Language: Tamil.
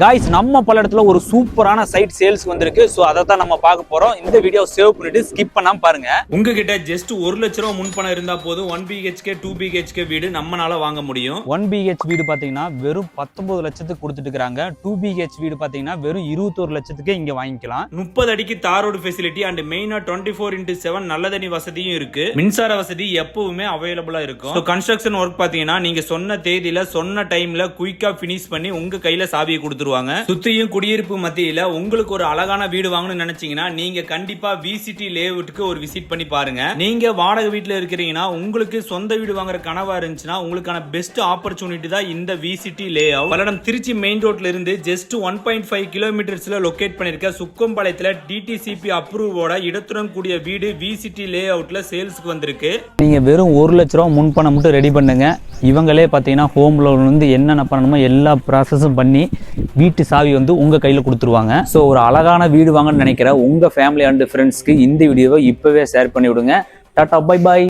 காய்ஸ் நம்ம பல்லடத்துல ஒரு சூப்பரான சைட் சேல்ஸ் வந்திருக்கு. ஸோ அதை தான் நம்ம பார்க்க போறோம். இந்த வீடியோ சேவ் பண்ணிட்டு ஸ்கிப் பண்ணாம பாருங்க. உங்ககிட்ட ஜஸ்ட் ஒரு லட்ச ரூபா முன்பணம் இருந்தா போதும். ஒன் பிஹெச்கே டூ பிஹெச்கே வீடு நம்மனால வாங்க முடியும். ஒன் பிஹெச் வீடு பாத்தீங்கன்னா வெறும் பத்தொன்பது லட்சத்துக்கு கொடுத்துட்டு இருக்காங்க. டூ பிஹெச் வீடு பாத்தீங்கன்னா வெறும் இருபத்தோரு லட்சத்துக்கே இங்க வாங்கிக்கலாம். முப்பது அடிக்கு தார் ரோடு ஃபெசிலிட்டி அண்ட் மெயினா டுவெண்ட்டி ஃபோர் இன்ட்டு செவன் நல்ல தண்ணி வசதியும் இருக்கு. மின்சார வசதி எப்பவுமே அவைலபிளா இருக்கும். கன்ஸ்ட்ரக்ஷன் ஒர்க் பாத்தீங்கன்னா நீங்க சொன்ன தேதியில சொன்ன டைம்ல குயிக்கா பினிஷ் பண்ணி உங்க கையில சாவியை கொடுத்துருவாங்க சுத்தியும் குடியிருப்பு மத்தியில உங்களுக்கு ஒரு அழகான வீடு வாங்கணும்னு நினைச்சீங்கன்னா நீங்க கண்டிப்பா விசிடி லேஅவுட்டுக்கு ஒரு விசிட் பண்ணி பாருங்க. நீங்க வாடகை வீட்டுல இருக்கிறீங்கன்னா உங்களுக்கு சொந்த வீடு வாங்குற கனவா இருந்துச்சுன்னா உங்களுக்கான பெஸ்ட் ஆப்பர்ச்சுனிட்டி தான் இந்த VCD layout Palladam Trichy main ரோட்ல இருந்து ஜஸ்ட் ஒன் பாயிண்ட் ஃபைவ் கிலோமீட்டர்ஸ்ல லொகேட் பண்ணிருக்க சுக்கம்பாளையத்துல டிடிசிபி அப்ரூவோட இடத்துடன் கூடிய வீடு விசிடி லே அவுட்ல சேல்ஸ்க்கு வந்திருக்கு. நீங்க வெறும் ஒரு லட்ச ரூபா முன்பணம் மட்டும் ரெடி பண்ணுங்க. இவங்களே பார்த்தீங்கன்னா ஹோம் லோன் வந்து என்னென்ன பண்ணணுமோ எல்லா ப்ராசஸும் பண்ணி வீட்டு சாவி வந்து உங்க கையில கொடுத்துருவாங்க. ஸோ ஒரு அழகான வீடு வாங்கன்னு நினைக்கிற உங்க ஃபேமிலி அண்ட் ஃப்ரெண்ட்ஸ்க்கு இந்த வீடியோவை இப்பவே ஷேர் பண்ணி விடுங்க டாட்டா பை பாய்